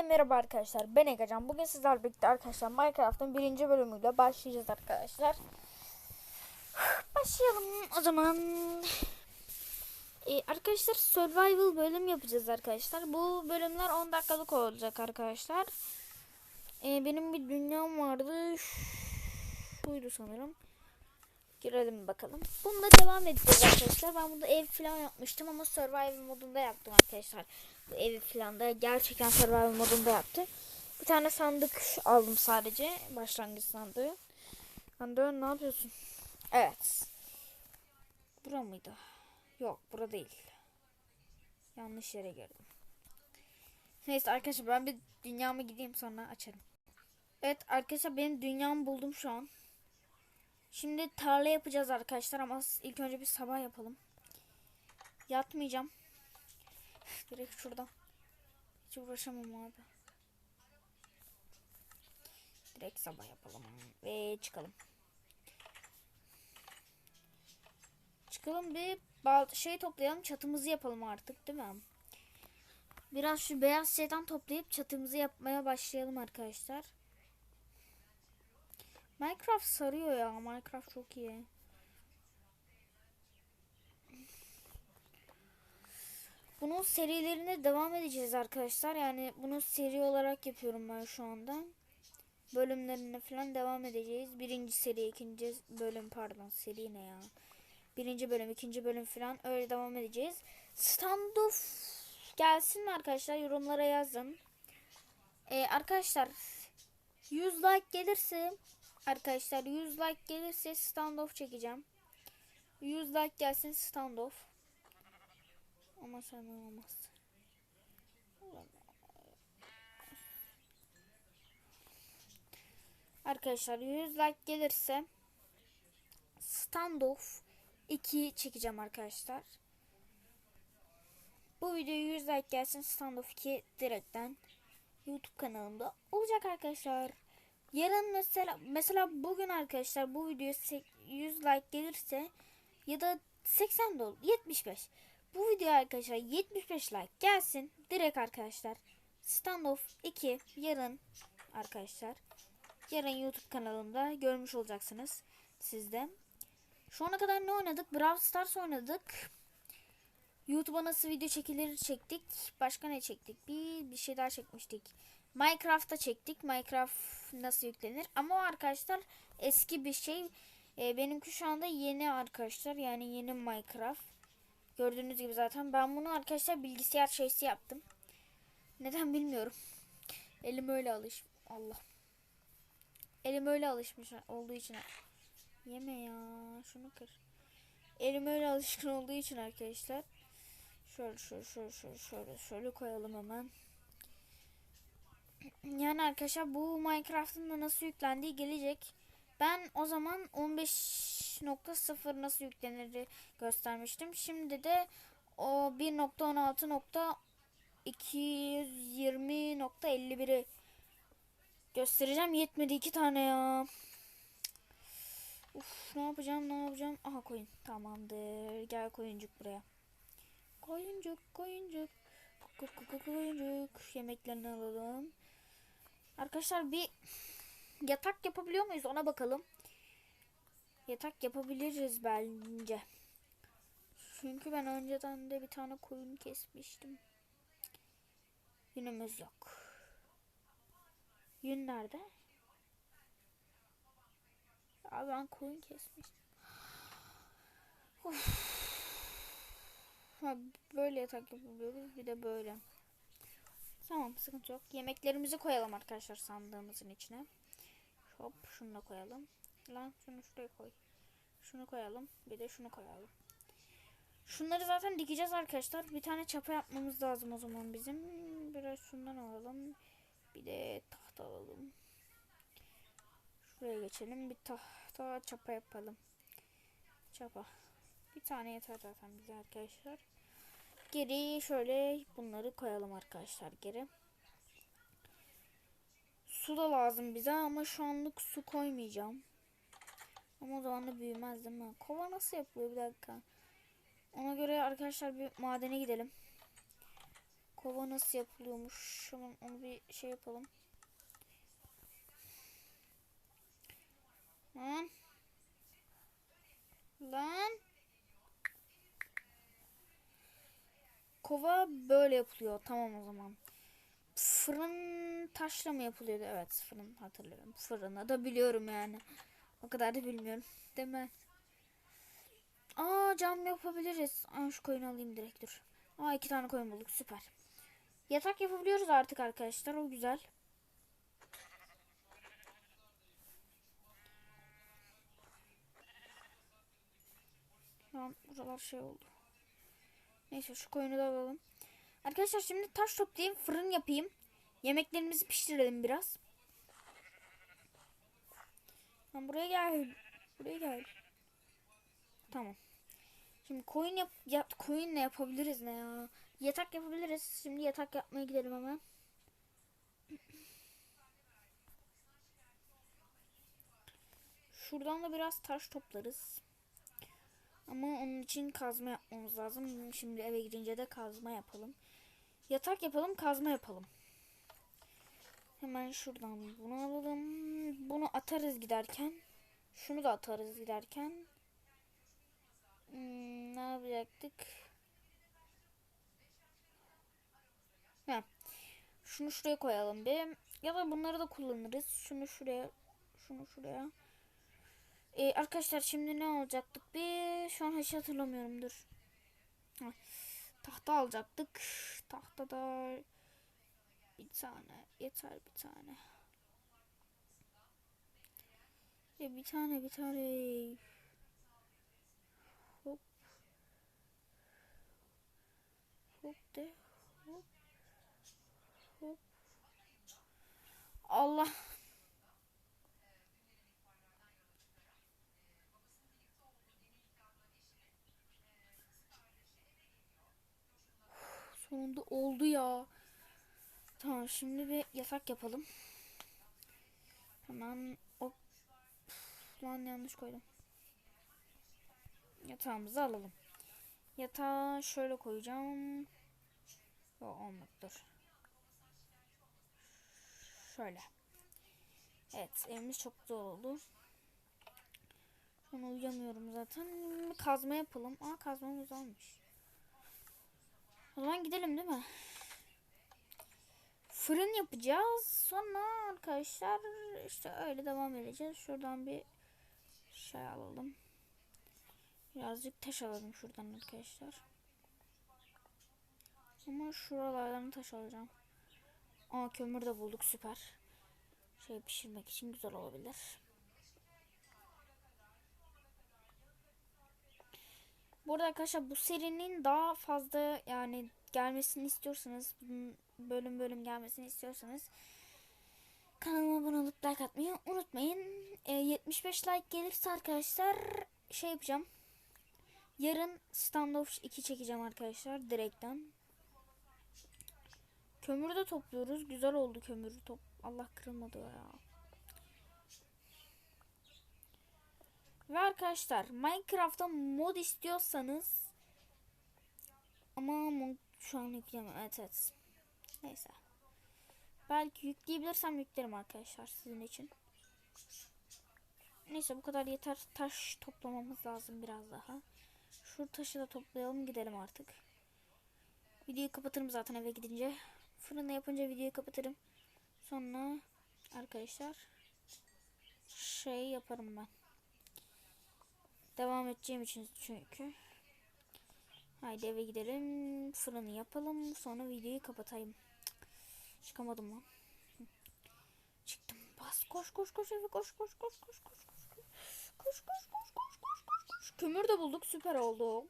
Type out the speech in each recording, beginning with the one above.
Hepinize merhaba arkadaşlar. Ben Egecan. Bugün sizlerle birlikte arkadaşlar Minecraft'ın birinci bölümüyle başlayacağız arkadaşlar. Başlayalım o zaman. Ee, arkadaşlar survival bölüm yapacağız arkadaşlar. Bu bölümler 10 dakikalık olacak arkadaşlar. Ee, benim bir dünyam vardı. Buydu sanırım. Girelim bakalım. Bununla devam edeceğiz arkadaşlar. Ben burada ev falan yapmıştım ama survival modunda yaptım arkadaşlar. Evi falan da gerçekten survival modunda yaptı. Bir tane sandık aldım sadece. Başlangıç sandığı. Hande ne yapıyorsun? Evet. Bura mıydı? Yok bura değil. Yanlış yere girdim. Neyse arkadaşlar ben bir dünyamı gideyim sonra açarım. Evet arkadaşlar benim dünyamı buldum şu an. Şimdi tarla yapacağız arkadaşlar ama ilk önce bir sabah yapalım. Yatmayacağım. Direkt şuradan. Hiç uğraşamam abi. Direkt sabah yapalım ve çıkalım. Çıkalım bir şey toplayalım çatımızı yapalım artık değil mi? Biraz şu beyaz şeyden toplayıp çatımızı yapmaya başlayalım arkadaşlar. Minecraft sarıyor ya. Minecraft çok iyi. Bunun serilerine devam edeceğiz arkadaşlar. Yani bunu seri olarak yapıyorum ben şu anda. Bölümlerine falan devam edeceğiz. Birinci seri, ikinci bölüm pardon seri ne ya. Birinci bölüm, ikinci bölüm falan öyle devam edeceğiz. Standoff gelsin arkadaşlar? Yorumlara yazın. Ee, arkadaşlar 100 like gelirse Arkadaşlar 100 like gelirse standoff çekeceğim. 100 like gelsin standoff. Ama sen olmaz. Arkadaşlar 100 like gelirse standoff 2 çekeceğim arkadaşlar. Bu videoya 100 like gelsin standoff 2 direkten YouTube kanalımda olacak arkadaşlar. Yarın mesela mesela bugün arkadaşlar bu video 100 like gelirse ya da 80 de olur 75. Bu video arkadaşlar 75 like gelsin. Direkt arkadaşlar Standoff 2 yarın arkadaşlar yarın YouTube kanalımda görmüş olacaksınız sizde. Şu ana kadar ne oynadık? Brawl Stars oynadık. YouTube'a nasıl video çekilir çektik. Başka ne çektik? Bir bir şey daha çekmiştik. Minecraft'ta çektik. Minecraft nasıl yüklenir? Ama arkadaşlar eski bir şey. E, benimki şu anda yeni arkadaşlar. Yani yeni Minecraft. Gördüğünüz gibi zaten ben bunu arkadaşlar bilgisayar şeysi yaptım. Neden bilmiyorum. Elim öyle alış. Allah. Elim öyle alışmış olduğu için. Yeme ya. Şunu kır. Elim öyle alışkın olduğu için arkadaşlar. Şöyle şöyle şöyle şöyle şöyle, şöyle koyalım hemen. Yani arkadaşlar bu Minecraft'ın da nasıl yüklendiği gelecek. Ben o zaman 15.0 nasıl yüklenir göstermiştim. Şimdi de o 1.16.220.51'i göstereceğim. Yetmedi iki tane ya. Uf ne yapacağım ne yapacağım. Aha koyun. Tamamdır. Gel koyuncuk buraya. Koyuncuk koyuncuk. Koyuncuk. Yemeklerini alalım. Arkadaşlar bir yatak yapabiliyor muyuz ona bakalım. Yatak yapabiliriz bence. Çünkü ben önceden de bir tane koyun kesmiştim. Yünümüz yok. Yün nerede? Ya ben koyun kesmiştim. Of. Böyle yatak yapabiliyoruz. Bir de böyle. Tamam sıkıntı yok. Yemeklerimizi koyalım arkadaşlar sandığımızın içine. Hop şunu da koyalım. Lan şunu şuraya koy. Şunu koyalım. Bir de şunu koyalım. Şunları zaten dikeceğiz arkadaşlar. Bir tane çapa yapmamız lazım o zaman bizim. Biraz şundan alalım. Bir de tahta alalım. Şuraya geçelim. Bir tahta çapa yapalım. Çapa. Bir tane yeter zaten bize arkadaşlar. Geri şöyle bunları koyalım arkadaşlar geri. Su da lazım bize ama şu anlık su koymayacağım. Ama o zaman da büyümez değil mi? Kova nasıl yapılıyor bir dakika. Ona göre arkadaşlar bir madene gidelim. Kova nasıl yapılıyormuş? Hemen onu bir şey yapalım. Lan. Lan. Kova böyle yapılıyor. Tamam o zaman. Fırın taşla mı yapılıyordu? Evet fırın hatırlıyorum. Fırını da biliyorum yani. O kadar da bilmiyorum. Değil mi? Aa cam yapabiliriz. Aa, şu koyunu alayım direkt dur. Aa iki tane koyun bulduk süper. Yatak yapabiliyoruz artık arkadaşlar o güzel. Lan buralar şey oldu. Neyse şu koyunu da alalım. Arkadaşlar şimdi taş toplayayım fırın yapayım. Yemeklerimizi pişirelim biraz. Lan buraya gel. Buraya gel. Tamam. Şimdi koyun yap, yap koyun ne yapabiliriz ne ya? Yatak yapabiliriz. Şimdi yatak yapmaya gidelim hemen. Şuradan da biraz taş toplarız. Ama onun için kazma yapmamız lazım. Şimdi eve gidince de kazma yapalım. Yatak yapalım, kazma yapalım. Hemen şuradan bunu alalım. Bunu atarız giderken. Şunu da atarız giderken. Hmm, ne yapacaktık? Ha. Şunu şuraya koyalım bir. Ya da bunları da kullanırız. Şunu şuraya. Şunu şuraya. Ee, arkadaşlar şimdi ne alacaktık bir? Şu an hiç hatırlamıyorum. Dur. Ha. Tahta alacaktık. Tahta da bir tane. Yeter bir tane. Ya bir tane bir tane. Hop. Hop de. Hop. Hop. Allah. Sonunda oldu ya. Tamam şimdi bir yatak yapalım. Hemen o lan yanlış koydum. Yatağımızı alalım. Yatağı şöyle koyacağım. O olmadı dur. Şöyle. Evet evimiz çok güzel oldu. An uyuyamıyorum zaten. Kazma yapalım. Aa kazmamız olmuş. O zaman gidelim değil mi? Fırın yapacağız. Sonra arkadaşlar işte öyle devam edeceğiz. Şuradan bir şey alalım. Birazcık taş alalım şuradan arkadaşlar. Ama şuralardan taş alacağım. Aa kömür de bulduk süper. Şey pişirmek için güzel olabilir. Burada arkadaşlar bu serinin daha fazla yani gelmesini istiyorsanız bölüm bölüm gelmesini istiyorsanız kanalıma abone olup like atmayı unutmayın. E, 75 like gelirse arkadaşlar şey yapacağım. Yarın standoff 2 çekeceğim arkadaşlar direkten. Kömürü de topluyoruz. Güzel oldu kömürü top. Allah kırılmadı ya. Ve arkadaşlar Minecraft'ta mod istiyorsanız ama şu an yükleyemem. Evet evet. Neyse. Belki yükleyebilirsem yüklerim arkadaşlar sizin için. Neyse bu kadar yeter. Taş toplamamız lazım biraz daha. Şu taşı da toplayalım gidelim artık. Videoyu kapatırım zaten eve gidince. Fırında yapınca videoyu kapatırım. Sonra arkadaşlar şey yaparım ben. Devam edeceğim için çünkü. Haydi eve gidelim. Fırını yapalım. Sonra videoyu kapatayım. Çıkamadım lan. Çıktım. Bas koş koş koş eve koş koş koş koş koş koş. Koş koş koş koş koş koş koş. Kömür de bulduk. Süper oldu.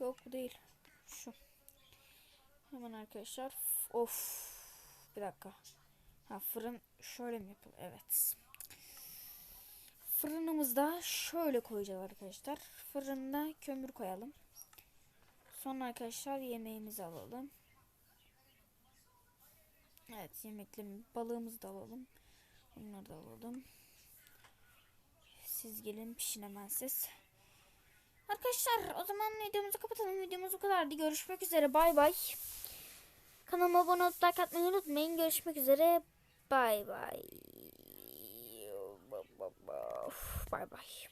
Yok bu değil. Şu. Hemen arkadaşlar. Of. Bir dakika. Ha fırın şöyle mi yapılır? Evet. Fırınımızda şöyle koyacağız arkadaşlar. Fırında kömür koyalım. Sonra arkadaşlar yemeğimizi alalım. Evet yemekle balığımızı da alalım. Bunları da alalım. Siz gelin pişin hemen siz. Arkadaşlar o zaman videomuzu kapatalım. Videomuz bu kadardı. Görüşmek üzere. Bay bay. Kanalıma abone olup like atmayı unutmayın. Görüşmek üzere. Bay bay. Bye, bye.